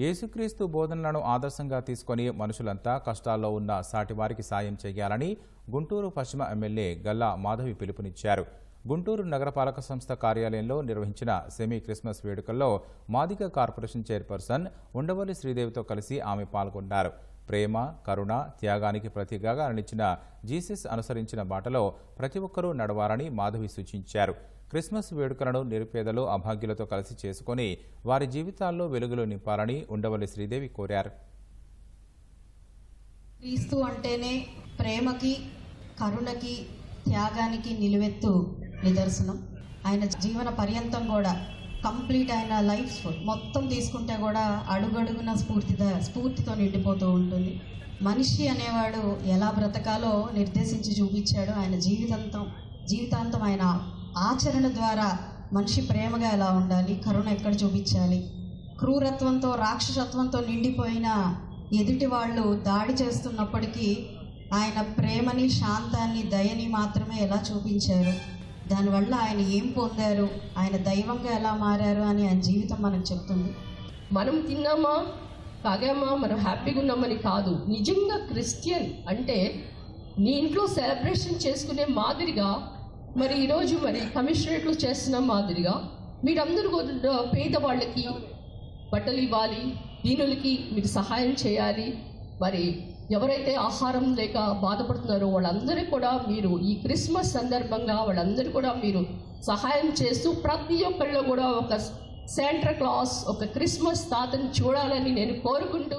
యేసుక్రీస్తు బోధనలను ఆదర్శంగా తీసుకొని మనుషులంతా కష్టాల్లో ఉన్న సాటివారికి సాయం చేయాలని గుంటూరు పశ్చిమ ఎమ్మెల్యే గల్లా మాధవి పిలుపునిచ్చారు. గుంటూరు నగరపాలక సంస్థ కార్యాలయంలో నిర్వహించిన సెమీ క్రిస్మస్ వేడుకల్లో మాదిగ కార్పొరేషన్ చైర్పర్సన్ ఉండవల్లి శ్రీదేవితో కలిసి ఆమె పాల్గొన్నారు. ప్రేమ కరుణ త్యాగానికి ప్రతీకగా నిలిచిన జీసస్ అనుసరించిన బాటలో ప్రతి ఒక్కరూ నడవాలని మాధవి సూచించారు. క్రిస్మస్ వేడుకలను నిరుపేదలు అభాగ్యులతో కలిసి చేసుకొని వారి జీవితాల్లో వెలుగులు నింపాలని ఉండవల్లి శ్రీదేవి కోరారు. క్రీస్తు అంటేనే ప్రేమకి కరుణకి త్యాగానికి నిలువెత్తు నిదర్శనం. ఆయన జీవన పర్యంతం కూడా కంప్లీట్ అయిన లైఫ్ మొత్తం తీసుకుంటే కూడా అడుగడుగున స్ఫూర్తిద స్ఫూర్తితో నిండిపోతూ ఉంటుంది. మనిషి అనేవాడు ఎలా బ్రతకాలో నిర్దేశించి చూపించాడు ఆయన జీవితాంతం జీవితాంతం ఆయన ఆచరణ ద్వారా మనిషి ప్రేమగా ఎలా ఉండాలి కరుణ ఎక్కడ చూపించాలి? క్రూరత్వంతో రాక్షసత్వంతో నిండిపోయిన ఎదుటి వాళ్ళు దాడి చేస్తున్నప్పటికీ ఆయన ప్రేమని శాంతాన్ని దయని మాత్రమే ఎలా చూపించారు? దానివల్ల ఆయన ఏం పొందారు? ఆయన దైవంగా ఎలా మారారు అని ఆయన జీవితం మనకు చెప్తుంది. మనం తిన్నామా? తాగామా? మనం హ్యాపీగా ఉన్నామని కాదు. నిజంగా క్రిస్టియన్ అంటే నీ ఇంట్లో సెలబ్రేషన్ చేసుకునే మాదిరిగా మరి ఈరోజు మరి కమిషనరేట్లో చేస్తున్న మాదిరిగా మీరందరూ పేదవాళ్ళకి బట్టలు ఇవ్వాలి దీనులకి మీరు సహాయం చేయాలి మరి ఎవరైతే ఆహారం లేక బాధపడుతున్నారో వాళ్ళందరూ కూడా మీరు ఈ క్రిస్మస్ సందర్భంగా వాళ్ళందరూ కూడా మీరు సహాయం చేస్తూ ప్రతి ఒక్కళ్ళు కూడా ఒక శాంట్రా క్లాస్ ఒక క్రిస్మస్ తాతని చూడాలని నేను కోరుకుంటూ